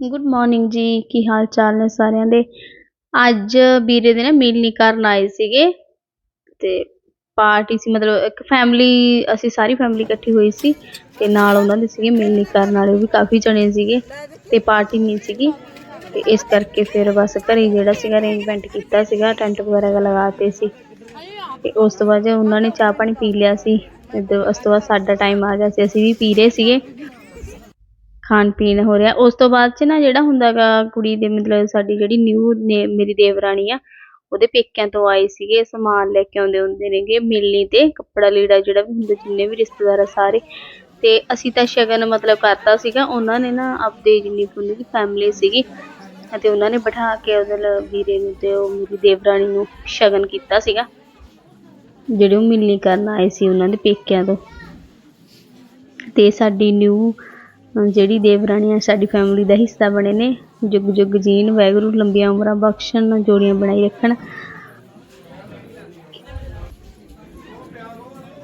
Good morning ਜੀ, ਕੀ ਹਾਲ ਚਾਲ ਨੇ ਸਾਰਿਆਂ ਦੇ? ਅੱਜ ਵੀਰੇ ਦੇ ਨਾ ਮਿਲਣੀ ਕਰਨ ਆਏ ਸੀਗੇ ਤੇ ਪਾਰਟੀ ਸੀ, ਮਤਲਬ ਇੱਕ ਫੈਮਿਲੀ ਅਸੀਂ ਸਾਰੀ ਫੈਮਿਲੀ ਇਕੱਠੀ ਹੋਈ ਸੀ ਤੇ ਨਾਲ ਉਹਨਾਂ ਦੇ ਸੀਗੇ ਮਿਲਣੀ ਕਰਨ ਵਾਲੇ ਵੀ ਕਾਫੀ ਜਣੇ ਸੀਗੇ ਤੇ ਪਾਰਟੀ ਨਹੀਂ ਸੀਗੀ ਤੇ ਇਸ ਕਰਕੇ ਫਿਰ ਬਸ ਘਰੇ ਜਿਹੜਾ ਸੀਗਾ ਅਰੇਂਜਮੈਂਟ ਕੀਤਾ ਸੀਗਾ ਟੈਂਟ ਵਗੈਰਾ ਲਗਾਤੇ ਸੀ ਤੇ ਉਸ ਤੋਂ ਬਾਅਦ ਉਹਨਾਂ ਨੇ ਚਾਹ ਪਾਣੀ ਪੀ ਲਿਆ ਸੀ ਉਸ ਤੋਂ ਬਾਅਦ ਸਾਡਾ ਟਾਈਮ ਆ ਗਿਆ ਸੀ, ਅਸੀਂ ਵੀ ਪੀ ਰਹੇ ਸੀਗੇ। ਖਾਣ ਪੀਣ ਹੋ ਰਿਹਾ। ਉਸ ਤੋਂ ਬਾਅਦ ਚ ਨਾ ਜਿਹੜਾ ਹੁੰਦਾ ਗਾ ਕੁੜੀ ਦੇ ਮਤਲਬ ਸਾਡੀ ਜਿਹੜੀ ਨਿਊ ਨੇ ਮੇਰੀ ਦੇਵਰਾਣੀ ਆ, ਉਹਦੇ ਪੇਕਿਆਂ ਤੋਂ ਆਏ ਸੀਗੇ, ਸਮਾਨ ਲੈ ਕੇ ਆਉਂਦੇ ਹੁੰਦੇ ਨੇਗੇ ਮਿਲਣੀ ਤੇ, ਕੱਪੜਾ ਲੀੜਾ ਜਿਹੜਾ ਵੀ ਹੁੰਦਾ, ਜਿੰਨੇ ਵੀ ਰਿਸ਼ਤੇਦਾਰ ਆ ਸਾਰੇ। ਤੇ ਅਸੀਂ ਤਾਂ ਸ਼ਗਨ ਮਤਲਬ ਕਰਤਾ ਸੀਗਾ, ਉਹਨਾਂ ਨੇ ਨਾ ਆਪਦੇ ਜਿੰਨੀ ਕੁ ਦੀ ਫੈਮਿਲੀ ਸੀਗੀ, ਅਤੇ ਉਹਨਾਂ ਨੇ ਬਿਠਾ ਕੇ ਉਹਦੇ ਵੀਰੇ ਨੂੰ ਤੇ ਉਹ ਮੇਰੀ ਦੇਵਰਾਣੀ ਨੂੰ ਸ਼ਗਨ ਕੀਤਾ ਸੀਗਾ। ਜਿਹੜੇ ਉਹ ਮਿਲਣੀ ਕਰਨ ਆਏ ਸੀ ਉਹਨਾਂ ਦੇ ਪੇਕਿਆਂ ਤੋਂ। ਤੇ ਸਾਡੀ ਨਿਊ ਜਿਹੜੀ ਦੇਵਰਾਣੀ ਆ, ਸਾਡੀ ਫੈਮਿਲੀ ਦਾ ਹਿੱਸਾ ਬਣੇ ਨੇ। ਜੁਗ ਜੁਗ ਜੀਣ, ਵਾਹਿਗੁਰੂ ਲੰਬੀਆਂ ਉਮਰਾਂ ਬਖਸ਼ਣ, ਜੋੜੀਆਂ ਬਣਾਈ ਰੱਖਣ।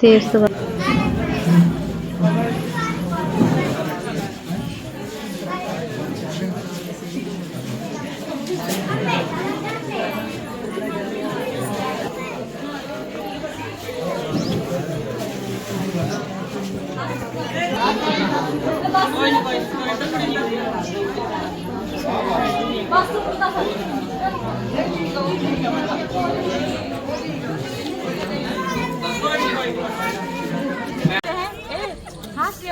ਤੇ ਇਸ ਤੋਂ ਬਾਅਦ ਹਾਸੀ ਵਾਲੀ ਵਾਲੀ ਇਹ ਜਾਣੇ ਨਹੀਂ ਕਹਿਣੀ ਹੁੰਦੀ ਇਹਨੂੰ ਨਹੀਂ ਰੱਖ ਦਿੰਦੇ ਕਿਸੇ ਨੂੰ ਆਪ ਕਹਿੰਦੇ ਨਾ ਦੀਦੀ ਕਿਹੜੀ ਮੈਡਮ ਹੈਗੀ ਮੰਗਾ ਲਿਖਣਾ ਦੇ ਹੋਇਆ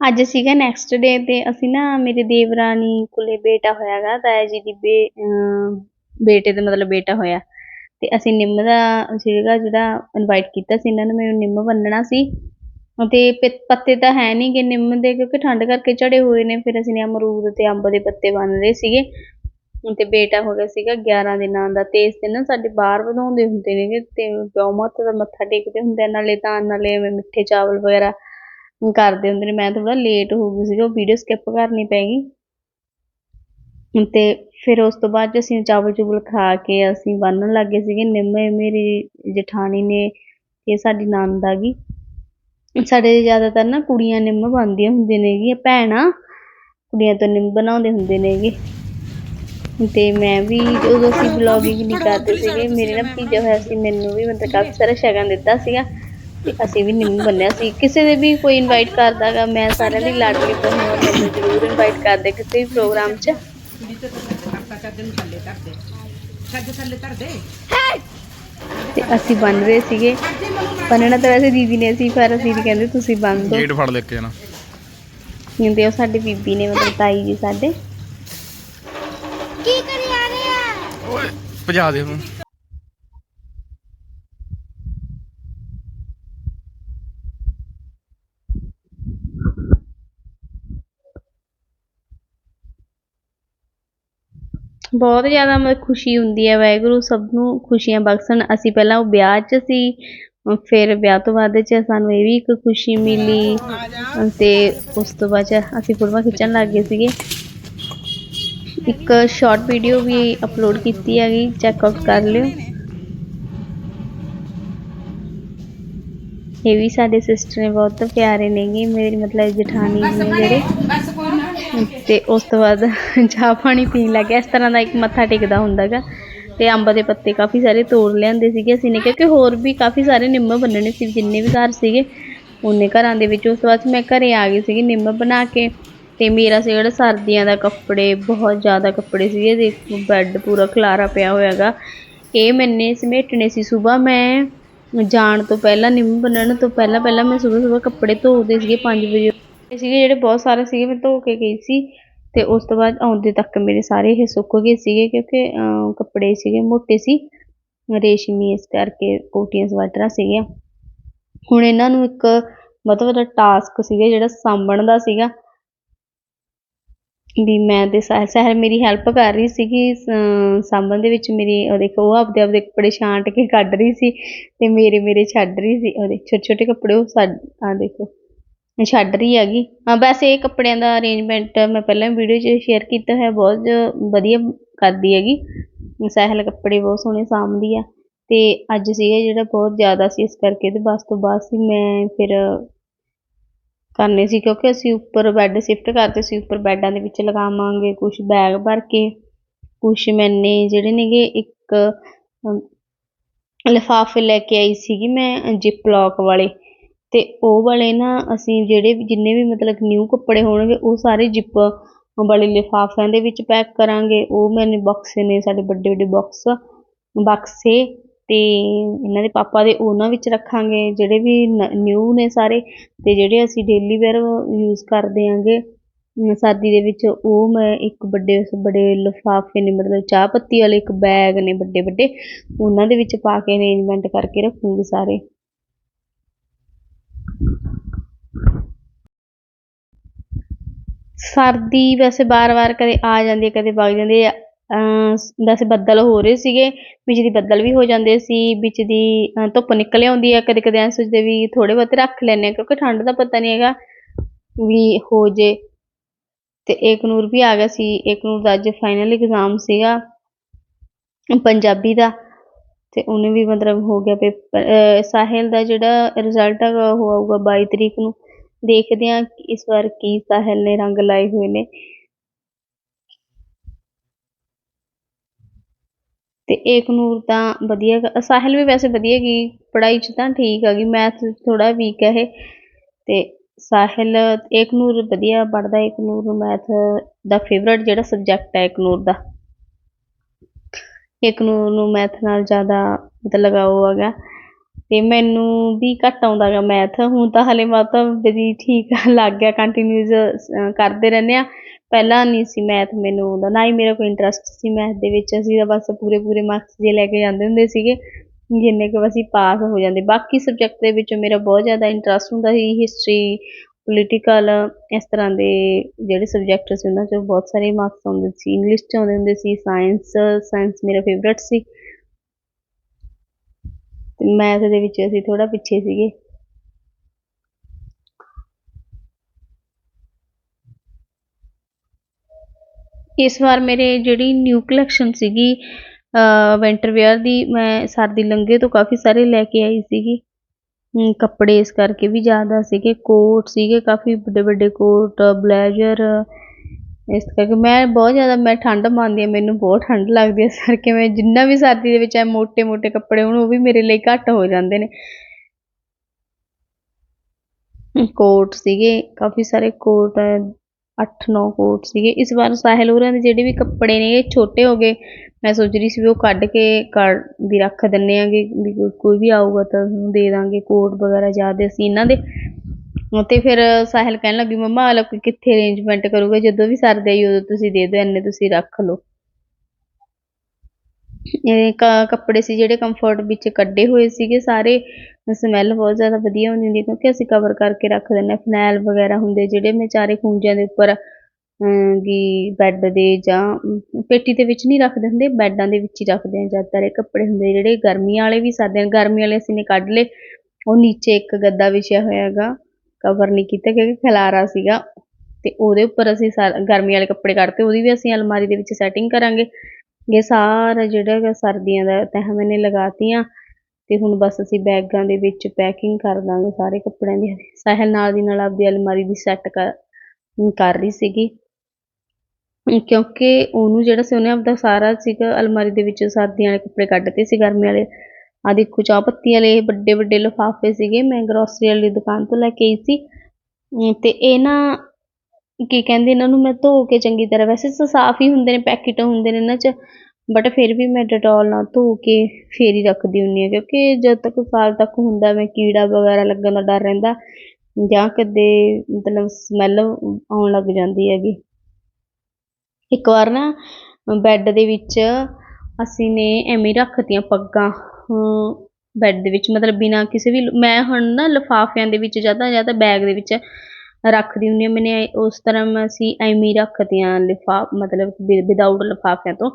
ਅੱਜ ਸੀਗਾ ਨੈਕਸਟ ਡੇ ਤੇ ਅਸੀਂ ਨਾ ਮੇਰੇ ਦੇਵਰਾਣੀ ਕੋਲੇ ਬੇਟਾ ਹੋਇਆਗਾ, ਤਾਇਆ ਜੀ ਦੀ ਬੇ ਬੇਟੇ ਦਾ ਮਤਲਬ ਬੇਟਾ ਹੋਇਆ। ਤੇ ਅਸੀਂ ਨਿੰਮ ਦਾ ਸੀਗਾ ਜਿਹੜਾ ਇਨਵਾਈਟ ਕੀਤਾ ਸੀ ਇਹਨਾਂ ਨੂੰ ਮੈਨੂੰ ਨਿੰਮ ਵੰਡਣਾ ਸੀ। ਅਤੇ ਪ- ਪੱਤੇ ਤਾਂ ਹੈ ਨਹੀਂ ਗੇ ਨਿੰਮ ਦੇ ਕਿਉਂਕਿ ਠੰਡ ਕਰਕੇ ਝੜੇ ਹੋਏ ਨੇ, ਫਿਰ ਅਸੀਂ ਨੇ ਅਮਰੂਦ ਅਤੇ ਅੰਬ ਦੇ ਪੱਤੇ ਬੰਨ ਰਹੇ ਸੀਗੇ। ਅਤੇ ਬੇਟਾ ਹੋ ਗਿਆ ਸੀਗਾ 11 ਦਿਨਾਂ ਦਾ ਤੇ ਇਸ ਦਿਨ ਨਾ ਸਾਡੇ ਬਾਹਰ ਵਧਾਉਂਦੇ ਹੁੰਦੇ ਨੇਗੇ ਤੇ ਗਊ ਮਾਤਾ ਦਾ ਮੱਥਾ ਟੇਕਦੇ ਹੁੰਦੇ ਨਾਲੇ ਤਾਂ, ਨਾਲੇ ਐਵੇਂ ਮਿੱਠੇ ਚਾਵਲ ਵਗੈਰਾ ਕਰਦੇ ਹੁੰਦੇ ਨੇ। ਮੈਂ ਥੋੜਾ ਲੇਟ ਹੋ ਗਈ ਸੀਗਾ, ਉਹ ਵੀਡੀਓ ਸਕਿਪ ਕਰਨੀ ਪੈ ਗਈ। ਤੇ ਫਿਰ ਉਸ ਤੋਂ ਬਾਅਦ ਅਸੀਂ ਚਾਵਲ ਚੁਵਲ ਖਾ ਕੇ ਅਸੀਂ ਬੰਨਣ ਲੱਗੇ ਸੀਗੇ। ਨਿੰਮ ਮੇਰੀ ਜਠਾਣੀ ਨੇ, ਇਹ ਸਾਡੀ ਨਣਦ ਆ ਗਈ। ਸਾਡੇ ਜ਼ਿਆਦਾਤਰ ਨਾ ਕੁੜੀਆਂ ਨਿੰਮ ਬਣਦੀਆਂ ਹੁੰਦੀਆਂ ਨੇਗੀਆਂ ਭੈਣਾਂ ਕੁੜੀਆਂ ਤੋਂ ਨਿੰਮ ਬਣਾਉਂਦੇ ਹੁੰਦੇ ਨੇਗੇ ਤੇ ਮੈਂ ਵੀ ਉਦੋਂ ਅਸੀਂ ਵਲੌਗਿੰਗ ਨਹੀਂ ਕਰਦੇ ਸੀਗੇ, ਮੇਰੇ ਨਾਲ ਭੀਜਿਆ ਹੋਇਆ ਸੀ, ਮੈਨੂੰ ਵੀ ਮਤਲਬ ਕਾਫੀ ਸਾਰਾ ਸ਼ਗਨ ਦਿੱਤਾ ਸੀਗਾ। ਤੇ ਅਸੀਂ ਵੀ ਨਿੰਮ ਬੰਨਿਆ ਸੀ। ਕਿਸੇ ਦੇ ਵੀ ਕੋਈ ਇਨਵਾਈਟ ਕਰਦਾਗਾ, ਮੈਂ ਸਾਰਿਆਂ ਦੀ ਲਾਡਲੀ ਤੋਂ ਹਾਂ ਮੈਨੂੰ ਜ਼ਰੂਰ ਇਨਵਾਈਟ ਕਰਦੇ ਕਿਸੇ ਵੀ ਪ੍ਰੋਗਰਾਮ 'ਚ। ਤੇ ਅਸੀਂ ਬੰਨ ਰਹੇ ਸੀਗੇ। ਬੰਨਣਾ ਤਾਂ ਵੈਸੇ ਦੀਦੀ ਨੇ ਸੀ ਪਰ ਅਸੀਂ ਵੀ ਕਹਿੰਦੇ ਤੁਸੀਂ ਬੰਨ ਦਿਓ ਗੇਟ ਫੜ ਲੈ ਕੇ ਨਾ ਕਹਿੰਦੇ ਉਹ ਸਾਡੀ ਬੀਬੀ ਨੇ ਮਤਲਬ ਤਾਈ ਜੀ ਸਾਡੇ। ਕੀ ਕਰੀ ਆ ਰਹੇ ਆ? ਓਏ ਭਜਾ ਦੇ ਉਹਨੂੰ। ਬਹੁਤ ਜ਼ਿਆਦਾ ਮਤਲਬ ਖੁਸ਼ੀ ਹੁੰਦੀ ਹੈ ਵਾਹਿਗੁਰੂ ਸਭ ਨੂੰ ਖੁਸ਼ੀਆਂ ਬਖਸ਼ਣ। ਅਸੀਂ ਪਹਿਲਾਂ ਉਹ ਵਿਆਹ 'ਚ ਸੀ ਫਿਰ ਵਿਆਹ ਤੋਂ ਬਾਅਦ 'ਚ ਸਾਨੂੰ ਇਹ ਵੀ ਇੱਕ ਖੁਸ਼ੀ ਮਿਲੀ। ਤੇ ਉਸ ਤੋਂ ਬਾਅਦ 'ਚ ਅਸੀਂ ਫੋਟੋਆਂ ਖਿੱਚਣ ਲੱਗ ਗਏ ਸੀਗੇ। ਇੱਕ ਸ਼ਾਰਟ ਵੀਡੀਓ ਵੀ ਅਪਲੋਡ ਕੀਤੀ ਹੈਗੀ ਚੈੱਕ ਆਊਟ ਕਰ ਲਿਓ। ਇਹ ਵੀ ਸਾਡੇ ਸਿਸਟਰ ਨੇ ਬਹੁਤ ਪਿਆਰੇ ਨੇਗੇ, ਮੇਰੀ ਮਤਲਬ ਜਠਾਣੀ ਨੇ ਜਿਹੜੇ। ਤੇ ਉਸ ਤੋਂ ਬਾਅਦ ਚਾਹ ਪਾਣੀ ਪੀਣ ਲੱਗੇ ਇਸ ਤਰ੍ਹਾਂ ਦਾ ਇੱਕ ਮੱਥਾ ਟੇਕਦਾ ਹੁੰਦਾਗਾ ਤੇ ਅੰਬ ਦੇ ਪੱਤੇ ਕਾਫੀ ਸਾਰੇ ਤੋੜ ਲਿਆਂਦੇ ਸੀਗੇ ਅਸੀਂ ਨੇ, ਕਿਉਂਕਿ ਹੋਰ ਵੀ ਕਾਫੀ ਸਾਰੇ ਨਿੰਮ ਬੰਨਣੇ ਸੀ, ਜਿੰਨੇ ਵੀ ਘਰ ਸੀਗੇ, ਉਹਨੇ ਘਰਾਂ ਦੇ ਵਿੱਚ, ਉਸ ਤੋਂ ਬਾਅਦ ਮੈਂ ਘਰੇ ਆ ਗਈ ਸੀਗੀ ਨਿੰਮ ਬਣਾ ਕੇ ਤੇ ਮੇਰਾ ਸੀ ਜਿਹੜਾ ਸਰਦੀਆਂ ਦਾ ਕੱਪੜੇ, ਬਹੁਤ ਜ਼ਿਆਦਾ ਕੱਪੜੇ ਸੀਗੇ ਦੇਖੋ ਬੈੱਡ ਪੂਰਾ ਖਲਾਰਾ ਪਿਆ ਹੋਇਆਗਾ ਇਹ ਮੈਨੇ ਸਮੇਟਣੇ ਸੀ ਸਵੇਰ ਮੈਂ ਜਾਣ ਤੋਂ ਪਹਿਲਾਂ, ਨਿੰਮ ਬੰਨਣ ਤੋਂ ਪਹਿਲਾਂ ਪਹਿਲਾਂ ਮੈਂ ਸਵੇਰ ਸਵੇਰ ਕੱਪੜੇ ਧੋਦੇ ਸੀਗੇ 5 ਵਜੇ ਸੀਗੇ, ਜਿਹੜੇ ਬਹੁਤ ਸਾਰੇ ਸੀਗੇ, ਮੈਂ ਧੋ ਕੇ ਗਈ ਸੀ। ਤੇ ਉਸ ਤੋਂ ਬਾਅਦ ਆਉਂਦੇ ਤੱਕ ਮੇਰੇ ਸਾਰੇ ਇਹ ਸੁੱਕ ਗਏ ਸੀਗੇ ਕਿਉਂਕਿ ਅਹ, ਕੱਪੜੇ ਸੀਗੇ ਮੋਟੇ ਸੀ। ਰੇਸ਼ਮੀ ਇਸ ਕਰਕੇ ਕੋਟੀਆਂ ਸਵੈਟਰਾਂ ਸੀਗੀਆਂ। ਹੁਣ ਇਹਨਾਂ ਨੂੰ ਇੱਕ ਬਹੁਤ ਵੱਡਾ ਟਾਸਕ ਸੀਗਾ ਜਿਹੜਾ ਸਾਂਭਣ ਦਾ ਸੀਗਾ। ਵੀ ਮੈਂ ਤੇ ਸਹਿ ਸਹਿਰ ਮੇਰੀ ਹੈਲਪ ਕਰ ਰਹੀ ਸੀਗੀ ਅਹ ਸਾਂਭਣ ਦੇ ਵਿੱਚ ਮੇਰੀ ਉਹ ਦੇਖੋ ਉਹ ਆਪਦੇ ਆਪਦੇ ਕੱਪੜੇ ਛਾਂਟ ਕੇ ਕੱਢ ਰਹੀ ਸੀ ਤੇ ਮੇਰੇ ਮੇਰੇ ਛੱਡ ਰਹੀ ਸੀ। ਉਹਦੇ ਛੋਟੇ ਛੋਟੇ ਕੱਪੜੇ ਉਹ ਆ ਦੇਖੋ। ਛੱਡ ਰਹੀ ਹੈਗੀ। ਵੈਸੇ ਇਹ ਕੱਪੜਿਆਂ ਦਾ ਅਰੇਂਜਮੈਂਟ ਮੈਂ ਪਹਿਲਾਂ ਵੀਡੀਓ 'ਚ ਸ਼ੇਅਰ ਕੀਤਾ ਹੋਇਆ ਬਹੁਤ ਵਧੀਆ ਕਰਦੀ ਹੈਗੀ। ਸਹਿਲ ਕੱਪੜੇ ਬਹੁਤ ਸੋਹਣੇ ਸਾਂਭਦੀ ਆ। ਤੇ ਅੱਜ ਸੀਗਾ ਜਿਹੜਾ ਬਹੁਤ ਜ਼ਿਆਦਾ ਸੀ ਇਸ ਕਰਕੇ ਤੇ ਬਸ ਤੋਂ ਬਾਅਦ ਸੀ ਮੈਂ ਫਿਰ ਕਰਨੇ ਸੀ ਕਿਉਂਕਿ ਅਸੀਂ ਉੱਪਰ ਬੈੱਡ ਸ਼ਿਫਟ ਕਰਤੇ ਸੀ ਉੱਪਰ ਬੈੱਡਾਂ ਦੇ ਵਿੱਚ ਲਗਾਵਾਂਗੇ ਕੁਝ ਬੈਗ ਭਰ ਕੇ ਕੁਝ ਮੈਨੇ ਜਿਹੜੇ ਨੇਗੇ ਇੱਕ ਅਮ, ਲਿਫਾਫੇ ਲੈ ਕੇ ਆਈ ਸੀਗੀ ਮੈਂ ਜਿਪ ਲੌਕ ਵਾਲੇ। ਤੇ ਉਹ ਵਾਲੇ ਨਾ ਅਸੀਂ ਜਿਹੜੇ ਵੀ ਜਿੰਨੇ ਵੀ ਮਤਲਬ ਨਿਊ ਕੱਪੜੇ ਹੋਣਗੇ, ਉਹ ਸਾਰੇ ਜਿਪ ਵਾਲੇ ਲਿਫਾਫਿਆਂ ਦੇ ਵਿੱਚ ਪੈਕ ਕਰਾਂਗੇ। ਉਹ ਮੈਨੇ ਬਕਸੇ ਨੇ ਸਾਡੇ ਵੱਡੇ ਵੱਡੇ ਬਾਕਸ ਬਕਸੇ ਤੇ ਇਹਨਾਂ ਦੇ ਪਾਪਾ ਦੇ ਉਹਨਾਂ ਵਿੱਚ ਰੱਖਾਂਗੇ। ਜਿਹੜੇ ਵੀ ਨਿਊ ਨੇ ਸਾਰੇ ਤੇ ਜਿਹੜੇ ਅਸੀਂ ਡੇਲੀ ਵੇਅਰ ਯੂਜ਼ ਕਰਦੇ ਆਂਗੇ ਸਰਦੀ ਦੇ ਵਿੱਚ, ਉਹ ਮੈਂ ਇੱਕ ਵੱਡੇ ਬੜੇ ਲਿਫਾਫੇ ਨੇ, ਮਤਲਬ ਚਾਹ ਪੱਤੀ ਵਾਲੇ ਇੱਕ ਬੈਗ ਨੇ ਵੱਡੇ ਵੱਡੇ, ਉਹਨਾਂ ਦੇ ਵਿੱਚ ਪਾ ਕੇ ਅਰੇਂਜਮੈਂਟ ਕਰਕੇ ਰੱਖੂੰਗੀ ਸਾਰੇ। ਸਰਦੀ ਵੈਸੇ ਬਾਰ-ਬਾਰ ਕਦੇ ਆ ਜਾਂਦੀ ਹੈ, ਕਦੇ ਵਗ ਜਾਂਦੀ ਹੈ। ਵੈਸੇ ਬੱਦਲ ਹੋ ਰਹੇ ਸੀਗੇ, ਵਿੱਚ ਦੀ ਬੱਦਲ ਵੀ ਹੋ ਜਾਂਦੇ ਸੀ, ਵਿੱਚ ਦੀ ਧੁੱਪ ਨਿਕਲ ਆਉਂਦੀ ਹੈ। ਕਦੇ ਕਦੇ ਐਂ ਸੋਚਦੇ ਵੀ ਥੋੜੇ ਬਹੁਤੇ ਰੱਖ ਲੈਂਦੇ ਕਿਉਂਕਿ ਠੰਡ ਦਾ ਪਤਾ ਨਹੀਂ ਹੈਗਾ ਵੀ ਹੋ ਜੇ। ਤੇ ਏਕਨੂਰ ਵੀ ਆ ਗਿਆ ਸੀ ਏਕਨੂਰ ਦਾ ਅੱਜ ਫਾਈਨਲ ਐਗਜ਼ਾਮ ਸੀਗਾ, ਪੰਜਾਬੀ ਦਾ। ਤੇ ਉਹਨੇ ਵੀ ਮਤਲਬ ਹੋ ਗਿਆ ਪੇਪਰ ਸਾਹਿਲ ਦਾ ਜਿਹੜਾ ਰਿਜ਼ਲਟ ਹੈਗਾ ਉਹ ਆਊਗਾ 22 ਤਰੀਕ ਨੂੰ। ਦੇਖਦੇ ਹਾਂ ਇਸ ਵਾਰ ਕੀ ਸਾਹਿਲ ਨੇ ਰੰਗ ਲਾਏ ਹੋਏ ਨੇ। ਤੇ ਏਕਨੂਰ ਤਾਂ ਵਧੀਆ ਸਾਹਿਲ ਵੀ ਵੈਸੇ ਵਧੀਆ ਗਈ ਪੜ੍ਹਾਈ 'ਚ ਤਾਂ ਠੀਕ ਹੈਗੀ ਮੈਥ ਥੋੜਾ ਵੀਕ ਹੈ ਇਹ। ਤੇ ਸਾਹਿਲ ਏਕਨੂਰ ਵਧੀਆ ਪੜ੍ਹਦਾ ਏਕਨੂਰ ਮੈਥ ਦਾ ਫੇਵਰਟ ਜਿਹੜਾ ਸਬਜੈਕਟ ਹੈ ਏਕਨੂਰ ਦਾ। ਇੱਕ ਨੂੰ ਮੈਥ ਨਾਲ ਜ਼ਿਆਦਾ ਮਤਲਬ ਲਗਾਓ ਹੈਗਾ। ਅਤੇ ਮੈਨੂੰ ਵੀ ਘੱਟ ਆਉਂਦਾ ਗਾ ਮੈਥ ਹੁਣ ਤਾਂ ਹਲੇ ਮਾਤਾ ਵੀ ਠੀਕ ਲੱਗ ਗਿਆ ਕੰਟੀਨਿਊਸ ਕਰਦੇ ਰਹਿੰਦੇ ਹਾਂ। ਪਹਿਲਾਂ ਨਹੀਂ ਸੀ ਮੈਥ ਮੈਨੂੰ ਆਉਂਦਾ, ਨਾ ਹੀ ਮੇਰਾ ਕੋਈ ਇੰਟਰਸਟ ਸੀ ਮੈਥ ਦੇ ਵਿੱਚ। ਅਸੀਂ ਤਾਂ ਬਸ ਪੂਰੇ ਪੂਰੇ ਮਾਰਕਸ ਜੇ ਲੈ ਕੇ ਜਾਂਦੇ ਹੁੰਦੇ ਸੀਗੇ, ਜਿੰਨੇ ਕੁ ਅਸੀਂ ਪਾਸ ਹੋ ਜਾਂਦੇ। ਬਾਕੀ ਸਬਜੈਕਟ ਦੇ ਵਿੱਚੋਂ ਮੇਰਾ ਬਹੁਤ ਜ਼ਿਆਦਾ ਇੰਟਰਸਟ ਹੁੰਦਾ ਸੀ ਹਿਸਟਰੀ ਪੋਲੀਟੀਕਲ ਇਸ ਤਰ੍ਹਾਂ ਦੇ ਜਿਹੜੇ ਸਬਜੈਕਟ ਸੀ ਉਹਨਾਂ 'ਚੋਂ ਬਹੁਤ ਸਾਰੇ ਮਾਰਕਸ ਆਉਂਦੇ ਸੀ ਇੰਗਲਿਸ਼ 'ਚ ਆਉਂਦੇ ਹੁੰਦੇ ਸੀ ਸਾਇੰਸ ਸਾਇੰਸ ਮੇਰਾ ਫੇਵਰਟ ਸੀ। ਤੇ ਮੈਥ ਦੇ ਵਿੱਚ ਅਸੀਂ ਥੋੜਾ ਪਿੱਛੇ ਸੀਗੇ। ਇਸ ਵਾਰ ਮੇਰੇ ਜਿਹੜੀ ਨਿਊ ਕਲੈਕਸ਼ਨ ਸੀਗੀ ਵਿੰਟਰ ਵੇਅਰ ਦੀ, ਮੈਂ ਸਰਦੀ ਲੰਘੇ ਤੋਂ ਕਾਫੀ ਸਾਰੇ ਲੈ ਕੇ ਆਈ ਸੀਗੀ। ਕੱਪੜੇ ਇਸ ਕਰਕੇ ਵੀ ਜ਼ਿਆਦਾ ਸੀਗੇ, ਕੋਟ ਸੀਗੇ, ਕਾਫੀ ਵੱਡੇ ਵੱਡੇ ਕੋਟ, ਬਲੇਜ਼ਰ, ਇਸ ਕਰਕੇ ਮੈਂ ਬਹੁਤ ਜ਼ਿਆਦਾ, ਮੈਂ ਠੰਡ ਮੰਨਦੀ ਹਾਂ, ਮੈਨੂੰ ਬਹੁਤ ਠੰਡ ਲੱਗਦੀ ਹੈ, ਇਸ ਕਰਕੇ ਮੈਂ ਜਿੰਨਾ ਵੀ ਸਰਦੀ ਦੇ ਵਿੱਚ ਐ ਮੋٹے ਮੋٹے ਕੱਪੜੇ ਹੋਣ ਉਹ ਵੀ ਮੇਰੇ ਲਈ ਘੱਟ ਹੋ ਜਾਂਦੇ ਨੇ। ਕੋਟ ਸੀਗੇ, ਕਾਫੀ ਸਾਰੇ ਕੋਟ 8-9 ਕੋਟ ਸੀਗੇ। ਇਸ ਵਾਰ ਸਾਹਿਲ ਹੋਰਾਂ ਦੇ ਜਿਹੜੇ ਵੀ ਕੱਪੜੇ ਨੇ, ਇਹ ਛੋਟੇ ਹੋ ਗਏ। ਮੈਂ ਸੋਚ ਰਹੀ ਸੀ ਵੀ ਉਹ ਕੱਢ ਕੇ ਕੱਢ ਵੀ ਰੱਖ ਦਿੰਨੇ ਆਂਗੇ ਵੀ ਕੋਈ- ਕੋਈ ਵੀ ਆਊਗਾ ਤਾਂ ਉਹਨੂੰ ਦੇ ਦਾਂਗੇ, ਕੋਟ ਵਗੈਰਾ ਜ਼ਿਆਦਾ ਸੀ ਇਹਨਾਂ ਦੇ। ਤੇ ਫਿਰ ਸਾਹਿਲ ਕਹਿਣ ਲੱਗੀ, ਮੰਮਾ ਆਲਾ ਕਿੱਥੇ ਅਰੇਂਜਮੈਂਟ ਕਰੂਗਾ? ਜਦੋਂ ਵੀ ਸਰਦੀ ਆਈ ਉਦੋਂ ਤੁਸੀਂ ਦੇ ਦਿਓ, ਇੰਨੇ ਤੁਸੀਂ ਰੱਖ ਲਓ। ਇਹ ਕ- ਕੱਪੜੇ ਸੀ ਜਿਹੜੇ ਕੰਫਰਟ ਵਿੱਚ ਕੱਢੇ ਹੋਏ ਸੀਗੇ ਸਾਰੇ। ਸਮੈਲ ਬਹੁਤ ਜ਼ਿਆਦਾ ਵਧੀਆ ਹੁੰਦੀ ਹੁੰਦੀ ਕਿਉਂਕਿ ਅਸੀਂ ਕਵਰ ਕਰਕੇ ਰੱਖ ਦਿੰਦੇ ਹਾਂ ਫਨੈਲ ਵਗੈਰਾ ਹੁੰਦੇ ਜਿਹੜੇ ਮੈਂ ਚਾਰੇ ਖੂੰਜਿਆਂ ਦੇ ਉੱਪਰ ਅਮ, ਵੀ ਬੈੱਡ ਦੇ ਜਾਂ ਪੇਟੀ ਦੇ ਵਿੱਚ ਨਹੀਂ ਰੱਖਦੇ ਹੁੰਦੇ ਬੈੱਡਾਂ ਦੇ ਵਿੱਚ ਹੀ ਰੱਖਦੇ ਹਾਂ ਜ਼ਿਆਦਾਤਰ ਇਹ ਕੱਪੜੇ ਹੁੰਦੇ ਜਿਹੜੇ ਗਰਮੀਆਂ ਵਾਲੇ ਵੀ ਸਰਦੀਆਂ ਗਰਮੀ ਵਾਲੇ ਅਸੀਂ ਨੇ ਕੱਢ ਲਏ ਉਹ ਨੀਚੇ ਇੱਕ ਗੱਦਾ ਵਿਛਿਆ ਹੋਇਆ ਹੈਗਾ ਕਵਰ ਨਹੀਂ ਕੀਤਾ ਕਿਉਂਕਿ ਖਿਲਾਰਾ ਸੀਗਾ ਤੇ ਉਹਦੇ ਉੱਪਰ ਅਸੀਂ ਸਾ- ਗਰਮੀ ਵਾਲੇ ਕੱਪੜੇ ਕੱਢਤੇ ਉਹਦੀ ਵੀ ਅਸੀਂ ਅਲਮਾਰੀ ਦੇ ਵਿੱਚ ਸੈਟਿੰਗ ਕਰਾਂਗੇ ਇਹ ਸਾਰਾ ਜਿਹੜਾ ਹੈਗਾ ਸਰਦੀਆਂ ਦਾ ਤਹਿ ਮੈਨੇ ਲਗਾਤੀਆਂ ਤੇ ਹੁਣ ਬਸ ਅਸੀਂ ਬੈਗਾਂ ਦੇ ਵਿੱਚ ਪੈਕਿੰਗ ਕਰ ਦਾਂਗੇ ਸਾਰੇ ਕੱਪੜਿਆਂ ਦੀ। ਸਹਿਲ ਨਾਲ ਦੀ ਨਾਲ ਆਪਦੀ ਅਲਮਾਰੀ ਦੀ ਸੈੱਟ ਕਰ ਰਹੀ ਸੀਗੀ। ਕਿਉਂਕਿ ਉਹਨੂੰ ਜਿਹੜਾ ਸੀ, ਉਹਨੇ ਆਪਦਾ ਸਾਰਾ ਸੀਗਾ ਅਲਮਾਰੀ ਦੇ ਵਿੱਚ ਸਰਦੀਆਂ ਵਾਲੇ ਕੱਪੜੇ ਕੱਢਤੇ ਸੀ ਗਰਮੀ ਵਾਲੇ। ਆ ਦੇਖੋ, ਚਾਹ ਪੱਤੀ ਵਾਲੇ ਵੱਡੇ ਵੱਡੇ ਲਿਫਾਫੇ ਸੀਗੇ। ਮੈਂ ਗਰੋਸਰੀ ਵਾਲੀ ਦੁਕਾਨ ਤੋਂ ਲੈ ਕੇ ਆਈ ਸੀ। ਤੇ ਇਹ ਨਾ, ਕੀ ਕਹਿੰਦੇ ਇਹਨਾਂ ਨੂੰ, ਮੈਂ ਧੋ ਕੇ ਚੰਗੀ ਤਰ੍ਹਾਂ। ਵੈਸੇ ਤਾਂ ਸਾਫ਼ ਹੀ ਹੁੰਦੇ ਨੇ, ਪੈਕਟ ਹੁੰਦੇ ਨੇ ਇਹਨਾਂ 'ਚ। ਬਟ ਫਿਰ ਵੀ ਮੈਂ ਡਟੋਲ ਨਾਲ ਧੋ ਕੇ ਫਿਰ ਹੀ ਰੱਖਦੀ ਹੁੰਦੀ ਹਾਂ, ਕਿਉਂਕਿ ਜਦ ਤੱਕ ਸਾਲ ਤੱਕ ਹੁੰਦਾ ਮੈਂ ਕੀੜਾ ਵਗੈਰਾ ਲੱਗਣ ਦਾ ਡਰ ਰਹਿੰਦਾ, ਜਾਂ ਕਦੇ ਮਤਲਬ ਸਮੈਲ ਆਉਣ ਲੱਗ ਜਾਂਦੀ ਹੈਗੀ। ਇੱਕ ਵਾਰ ਨਾ ਬੈੱਡ ਦੇ ਵਿੱਚ ਅਸੀਂ ਨੇ ਐਵੇਂ ਰੱਖਤੀਆਂ ਪੱਗਾਂ ਬੈੱਡ ਦੇ ਵਿੱਚ, ਮਤਲਬ ਬਿਨਾਂ ਕਿਸੇ ਵੀ, ਮੈਂ ਹੁਣ ਨਾ ਲਿਫਾਫਿਆਂ ਦੇ ਵਿੱਚ ਜ਼ਿਆਦਾ ਜ਼ਿਆਦਾ ਬੈਗ ਦੇ ਵਿੱਚ ਰੱਖਦੀ ਹੁੰਦੀ ਹਾਂ। ਮੈਨੇ ਉਸ ਤਰ੍ਹਾਂ ਅਸੀਂ ਐਵੇਂ ਰੱਖਦੀਆਂ ਲਿਫਾ, ਮਤਲਬ ਵਿਦਆਊਟ ਲਿਫਾਫਿਆਂ ਤੋਂ।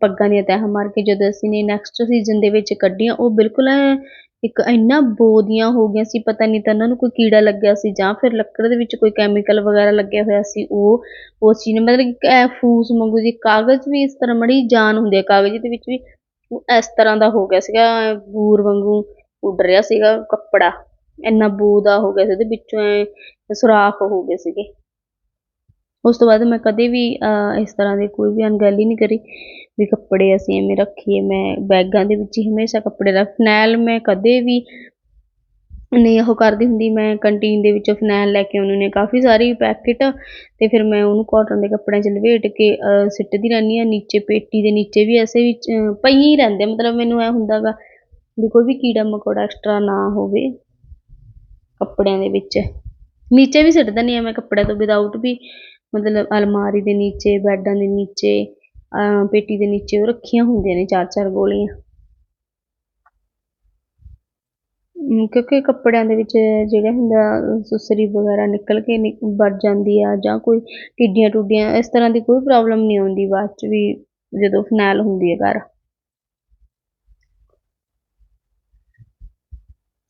ਪੱਗਾਂ ਦੀਆਂ ਤਹਿ ਮਾਰ ਕੇ ਜਦੋਂ ਅਸੀਂ ਨੇ ਨੈਕਸਟ ਸੀਜ਼ਨ ਦੇ ਵਿੱਚ ਕੱਢੀਆਂ, ਉਹ ਬਿਲਕੁਲ ਐਂ ਇੱਕ ਇੰਨਾ ਬੋ ਦੀਆਂ ਹੋ ਗਈਆਂ ਸੀ, ਪਤਾ ਨਹੀਂ ਤਾਂ ਉਹਨਾਂ ਨੂੰ ਕੋਈ ਕੀੜਾ ਲੱਗਿਆ ਸੀ ਜਾਂ ਫਿਰ ਲੱਕੜ ਦੇ ਵਿੱਚ ਕੋਈ ਕੈਮੀਕਲ ਵਗੈਰਾ ਲੱਗਿਆ ਹੋਇਆ ਸੀ, ਉਹ ਉਸ ਚੀਜ਼ ਨੇ, ਮਤਲਬ ਕਿ ਐ ਫੂਸ ਵਾਂਗੂ ਜੀ ਕਾਗਜ਼ ਵੀ ਇਸ ਤਰ੍ਹਾਂ ਮੜੀ ਜਾਨ ਹੁੰਦੀ ਹੈ ਕਾਗਜ਼ ਦੇ ਵਿੱਚ ਵੀ ਉਹ ਇਸ ਤਰ੍ਹਾਂ ਦਾ ਹੋ ਗਿਆ ਸੀਗਾ, ਐਂ ਬੂਰ ਵਾਂਗੂ ਉੱਡ ਰਿਹਾ ਸੀਗਾ ਕੱਪੜਾ, ਇੰਨਾ ਬੋ ਦਾ ਹੋ ਗਿਆ ਸੀ, ਉਹਦੇ ਵਿੱਚੋਂ ਐ ਸੁਰਾਖ ਹੋ ਗਏ ਸੀਗੇ। ਉਸ ਤੋਂ ਬਾਅਦ ਮੈਂ ਕਦੇ ਵੀ ਇਸ ਤਰ੍ਹਾਂ ਦੀ ਕੋਈ ਵੀ ਅਣਗਹਿਲੀ ਨਹੀਂ ਕਰੀ ਵੀ ਕੱਪੜੇ ਅਸੀਂ ਐਵੇਂ ਰੱਖੀਏ। ਮੈਂ ਬੈਗਾਂ ਦੇ ਵਿੱਚ ਹੀ ਹਮੇਸ਼ਾ ਕੱਪੜੇ ਰੱਖ ਫਨੈਲ ਮੈਂ ਕਦੇ ਵੀ ਨਹੀਂ ਉਹ ਕਰਦੀ ਹੁੰਦੀ। ਮੈਂ ਕੰਟੀਨ ਦੇ ਵਿੱਚੋਂ ਫਨੈਲ ਲੈ ਕੇ ਆਉਂਦੀ ਨੇ ਕਾਫੀ ਸਾਰੀ ਪੈਕਟ ਤੇ ਫਿਰ ਮੈਂ ਉਹਨੂੰ ਕਾਟਨ ਦੇ ਕੱਪੜਿਆਂ 'ਚ ਲਵੇਟ ਕੇ ਸਿੱਟਦੀ ਰਹਿੰਦੀ ਹਾਂ। ਨੀਚੇ ਪੇਟੀ ਦੇ ਨੀਚੇ ਵੀ ਐਸੇ ਵਿੱਚ ਅਹ, ਪਈ ਹੀ ਰਹਿੰਦੇ ਮਤਲਬ ਮੈਨੂੰ ਐ ਹੁੰਦਾ ਗਾ ਵੀ ਕੋਈ ਵੀ ਕੀੜਾ ਮਕੌੜਾ ਐਕਸਟਰਾ ਨਾ ਹੋਵੇ ਕੱਪੜਿਆਂ ਦੇ ਵਿੱਚ। ਨੀਚੇ ਵੀ ਸਿੱਟ ਦਿੰਦੀ ਹਾਂ ਮੈਂ ਕੱਪੜਿਆਂ ਤੋਂ ਵਿਦਆਊਟ ਵੀ। ਮਤਲਬ ਅਲਮਾਰੀ ਦੇ ਨੀਚੇ ਬੈੱਡਾਂ ਦੇ ਨੀਚੇ ਅਹ, ਪੇਟੀ ਦੇ ਨੀਚੇ ਉਹ ਰੱਖੀਆਂ ਹੁੰਦੀਆਂ ਨੇ ਚਾਰ ਚਾਰ ਗੋਲੀਆਂ। ਕਿਉਂਕਿ ਕੱਪੜਿਆਂ ਦੇ ਵਿੱਚ ਜਿਹੜਾ ਹੁੰਦਾ ਸੁਸਰੀ ਵਗੈਰਾ ਨਿਕਲ ਕੇ ਨਿ- ਜਾਂਦੀ ਆ ਜਾਂ ਕੋਈ ਟਿੱਡੀਆਂ ਟੁੱਡੀਆਂ ਇਸ ਤਰ੍ਹਾਂ ਦੀ ਕੋਈ ਪ੍ਰੋਬਲਮ ਨਹੀਂ ਆਉਂਦੀ ਬਾਅਦ ਚ ਵੀ ਜਦੋਂ ਫਨੈਲ ਹੁੰਦੀ ਹੈ ਘਰ।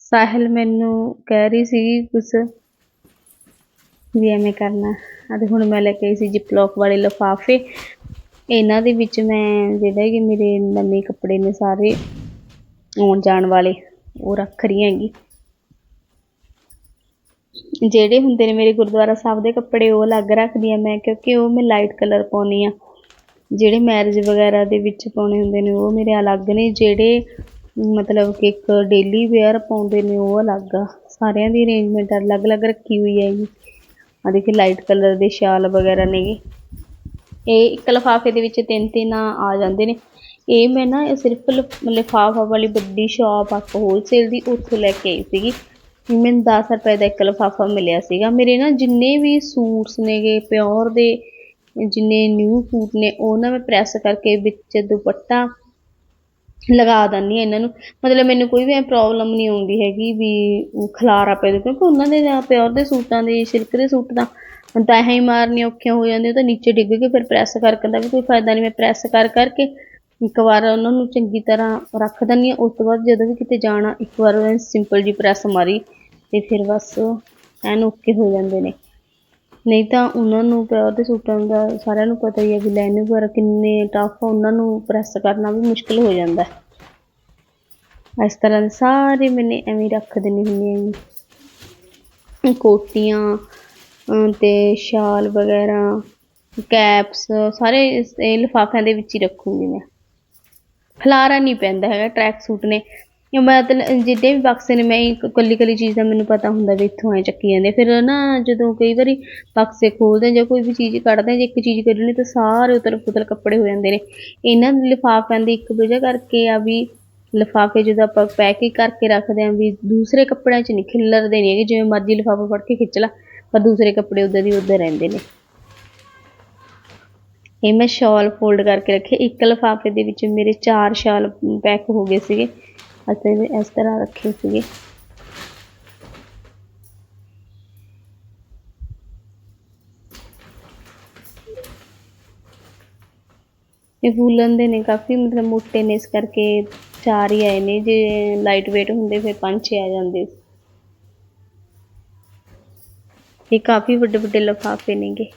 ਸਾਹਿਲ ਮੈਨੂੰ ਕਹਿ ਰਹੀ ਸੀ ਕੁਛ ਵੀ ਐਵੇਂ ਕਰਨਾ। ਅਤੇ ਹੁਣ ਮੈਂ ਲੈ ਕੇ ਆਈ ਸੀ ਜਿਪਲੋਕ ਵਾਲੇ ਲਿਫਾਫੇ। ਇਹਨਾਂ ਦੇ ਵਿੱਚ ਮੈਂ ਜਿਹੜਾ ਕਿ ਮੇਰੇ ਨਵੇਂ ਕੱਪੜੇ ਨੇ ਸਾਰੇ ਆਉਣ ਜਾਣ ਵਾਲੇ, ਉਹ ਰੱਖ ਰਹੀ ਹੈਗੀ। ਜਿਹੜੇ ਹੁੰਦੇ ਨੇ ਮੇਰੇ ਗੁਰਦੁਆਰਾ ਸਾਹਿਬ ਦੇ ਕੱਪੜੇ, ਉਹ ਅਲੱਗ ਰੱਖਦੀ ਹਾਂ ਮੈਂ, ਕਿਉਂਕਿ ਉਹ ਮੈਂ ਲਾਈਟ ਕਲਰ ਪਾਉਂਦੀ ਹਾਂ। ਜਿਹੜੇ ਮੈਰਿਜ ਵਗੈਰਾ ਦੇ ਵਿੱਚ ਪਾਉਣੇ ਹੁੰਦੇ ਨੇ, ਉਹ ਮੇਰੇ ਅਲੱਗ ਨੇ। ਜਿਹੜੇ ਮਤਲਬ ਕਿ ਇੱਕ ਡੇਲੀ ਵੇਅਰ ਪਾਉਂਦੇ ਨੇ, ਉਹ ਅਲੱਗ ਆ। ਸਾਰਿਆਂ ਦੀ ਅਰੇਂਜਮੈਂਟ ਅਲੱਗ-ਅਲੱਗ ਰੱਖੀ ਹੋਈ ਹੈਗੀ। ਆ ਦੇਖੀ ਲਾਈਟ ਕਲਰ ਦੇ ਸ਼ਾਲ ਵਗੈਰਾ ਨੇਗੇ ਇਹ। ਇੱਕ ਲਿਫਾਫੇ ਦੇ ਵਿੱਚ ਤਿੰਨ ਤਿੰਨ ਆ ਜਾਂਦੇ ਨੇ। ਇਹ ਮੈਂ ਨਾ ਸਿਰਫ ਲਿਫ- ਲਿਫਾਫਾ ਵਾਲੀ ਵੱਡੀ ਸ਼ਾਪ ਆ ਹੋਲਸੇਲ ਦੀ, ਉੱਥੋਂ ਲੈ ਕੇ ਆਈ ਸੀਗੀ। ਮੈਨੂੰ 10 ਰੁਪਏ ਦਾ ਇੱਕ ਲਿਫਾਫਾ ਮਿਲਿਆ ਸੀਗਾ। ਮੇਰੇ ਨਾ ਜਿੰਨੇ ਵੀ ਸੂਟਸ ਨੇਗੇ ਪਿਓਰ ਦੇ, ਜਿੰਨੇ ਨਿਊ ਸੂਟ ਨੇ, ਉਹ ਨਾ ਮੈਂ ਪ੍ਰੈਸ ਕਰਕੇ ਵਿੱਚ ਦੁਪੱਟਾ ਲਗਾ ਦਿੰਦੀ ਹਾਂ ਇਹਨਾਂ ਨੂੰ। ਮਤਲਬ ਮੈਨੂੰ ਕੋਈ ਵੀ ਐਂ ਪ੍ਰੋਬਲਮ ਨਹੀਂ ਆਉਂਦੀ ਹੈਗੀ ਵੀ ਖਲਾਰਾ ਪੈ ਜਾਊ ਕਿਉਂਕਿ ਉਹਨਾਂ ਦੇ ਜਾਂ ਪਿਓਰ ਦੇ ਸੂਟਾਂ ਦੇ, ਸਿਲਕ ਦੇ ਸੂਟ ਦਾ ਤੈਹਾਂ ਹੀ ਮਾਰਨੀਆਂ ਔਖੀਆਂ ਹੋ ਜਾਂਦੀਆਂ ਤਾਂ ਨੀਚੇ ਡਿੱਗ ਕੇ ਫਿਰ ਪ੍ਰੈਸ ਕਰਕੇ ਦਾ ਵੀ ਕੋਈ ਫਾਇਦਾ ਨਹੀਂ, ਮੈਂ ਪ੍ਰੈਸ ਕਰ ਕਰਕੇ ਇੱਕ ਵਾਰ ਉਹਨਾਂ ਨੂੰ ਚੰਗੀ ਤਰ੍ਹਾਂ ਰੱਖ ਦਿੰਦੀ ਹਾਂ। ਉਸ ਤੋਂ ਬਾਅਦ ਜਦੋਂ ਵੀ ਕਿਤੇ ਜਾਣਾ, ਇੱਕ ਵਾਰ ਸਿੰਪਲ ਜੀ ਪ੍ਰੈਸ ਮਾਰੀ ਤੇ ਫਿਰ ਬਸ ਐਨ ਓਕੇ ਹੋ ਜਾਂਦੇ ਨੇ। ਨਹੀਂ ਤਾਂ ਉਹਨਾਂ ਨੂੰ ਪਿਓਰ ਦੇ ਸੂਟਾਂ ਦਾ ਸਾਰਿਆਂ ਨੂੰ ਪਤਾ ਹੀ ਹੈ ਵੀ ਲਾਈਨਿੰਗ ਵਗੈਰਾ ਕਿੰਨੇ ਟਫ ਉਹਨਾਂ ਨੂੰ ਪ੍ਰੈਸ ਕਰਨਾ ਵੀ ਮੁਸ਼ਕਿਲ ਹੋ ਜਾਂਦਾ ਇਸ ਤਰ੍ਹਾਂ ਦੇ ਸਾਰੇ ਮੈਨੇ ਐਵੇਂ ਰੱਖ ਦੇਣੀ ਹੁੰਦੇ ਹੈ ਕੋਟੀਆਂ ਤੇ ਸ਼ਾਲ ਵਗੈਰਾ ਕੈਪਸ ਸਾਰੇ ਇਹ ਲਿਫਾਫਿਆਂ ਦੇ ਵਿੱਚ ਹੀ ਰੱਖੂੰਗੀ ਮੈਂ। ਖਲਾਰਾ ਨਹੀਂ ਪੈਂਦਾ ਹੈਗਾ ਟਰੈਕ ਸੂਟ ਨੇ। ਜਾਂ ਮਤਲਬ ਜਿੱਦਾਂ ਵੀ ਬਕਸੇ ਨੇ ਮੈਂ ਇਕੱਲੀ ਕੱਲੀ ਚੀਜ਼ ਦਾ ਮੈਨੂੰ ਪਤਾ ਹੁੰਦਾ ਵੀ ਇੱਥੋਂ ਐ ਚੱਕੀ ਜਾਂਦੇ ਫਿਰ ਨਾ ਜਦੋਂ ਕਈ ਵਾਰੀ ਬਕਸੇ ਖੋਲਦੇ ਜਾਂ ਕੋਈ ਵੀ ਚੀਜ਼ ਕੱਢਦੇ ਜੇ ਇੱਕ ਚੀਜ਼ ਕੱਢਣੀ ਤਾਂ ਸਾਰੇ ਉਤਲ ਪੁਤਲ ਕੱਪੜੇ ਹੋ ਜਾਂਦੇ ਨੇ। ਇਹਨਾਂ ਲਿਫਾਫਿਆਂ ਦੀ ਇੱਕ ਵਜ੍ਹਾ ਕਰਕੇ ਆ ਵੀ ਲਿਫਾਫੇ ਜਦੋਂ ਆਪਾਂ ਪੈਕਿੰਗ ਕਰਕੇ ਰੱਖਦੇ ਹਾਂ ਵੀ ਦੂਸਰੇ ਕੱਪੜਿਆਂ 'ਚ ਨਹੀਂ ਖਿਲਰਦੇ ਨਹੀਂ ਹੈਗੇ, ਜਿਵੇਂ ਮਰਜ਼ੀ ਲਿਫਾਫਾ ਫੜ ਕੇ ਖਿੱਚ ਲਾ, ਪਰ ਦੂਸਰੇ ਕੱਪੜੇ ਉੱਦਾਂ ਦੀ ਉੱਦਾਂ ਰਹਿੰਦੇ ਨੇ। ਇਹ ਮੈਂ ਸ਼ਾਲ ਫੋਲਡ ਕਰਕੇ ਰੱਖੇ। ਇੱਕ ਲਿਫਾਫੇ ਦੇ ਵਿੱਚ ਮੇਰੇ ਚਾਰ ਸ਼ਾਲ ਪੈਕ ਹੋ ਗਏ ਸੀਗੇ। ਅਤੇ ਇਸ ਤਰ੍ਹਾਂ ਰੱਖੇ ਸੀਗੇ। ਇਹ ਵੂਲਨ ਦੇ ਨੇ ਕਾਫੀ ਮਤਲਬ ਮੋਟੇ ਨੇ, ਇਸ ਕਰਕੇ ਚਾਰ ਹੀ ਆਏ ਨੇ। ਜੇ ਲਾਈਟ weight ਹੁੰਦੇ, ਫਿਰ ਪੰਜ ਛੇ ਆ ਜਾਂਦੇ। ਇਹ ਕਾਫੀ ਵੱਡੇ ਵੱਡੇ ਲਿਫਾਫੇ ਨੇਗੇ।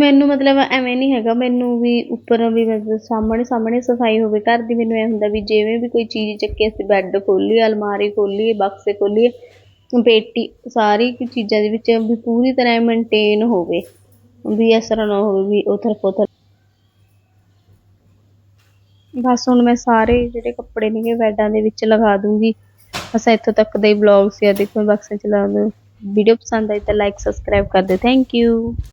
ਮੈਨੂੰ ਮਤਲਬ ਐਵੇਂ ਨਹੀਂ ਹੈਗਾ, ਮੈਨੂੰ ਵੀ ਉੱਪਰ ਵੀ ਮਤਲਬ ਸਾਹਮਣੇ ਸਾਹਮਣੇ ਸਫ਼ਾਈ ਹੋਵੇ, ਘਰ ਦੀ ਮੈਨੂੰ ਐ ਹੁੰਦਾ ਵੀ ਜਿਵੇਂ ਵੀ ਕੋਈ ਚੀਜ਼ ਚੱਕੇ, ਅਸੀਂ ਬੈੱਡ ਖੋਲ੍ਹੀਏ ਅਲਮਾਰੀ ਖੋਲ੍ਹੀਏ ਬਕਸੇ ਖੋਲੀਏ ਪੇਟੀ, ਸਾਰੀ ਚੀਜ਼ਾਂ ਦੇ ਵਿੱਚ ਵੀ ਪੂਰੀ ਤਰ੍ਹਾਂ ਮੇਨਟੇਨ ਹੋਵੇ, ਵੀ ਇਸ ਤਰ੍ਹਾਂ ਨਾ ਹੋਵੇ ਵੀ ਉਥਲ ਪੁਥਲ ਬਸ ਹੁਣ ਮੈਂ ਸਾਰੇ ਜਿਹੜੇ ਕੱਪੜੇ ਨੇਗੇ ਬੈੱਡਾਂ ਦੇ ਵਿੱਚ ਲਗਾ ਦੂੰਗੀ। ਬਸ ਇੱਥੋਂ ਤੱਕ ਦਾ ਹੀ ਵਲੌਗ ਸੀ ਆ ਦੇਖੋ ਬਕਸੇ ਚਲਾ ਦੋ। ਵੀਡੀਓ ਪਸੰਦ ਆਈ ਤਾਂ ਲਾਈਕ ਸਬਸਕ੍ਰਾਈਬ ਕਰ ਦਿਓ। Thank you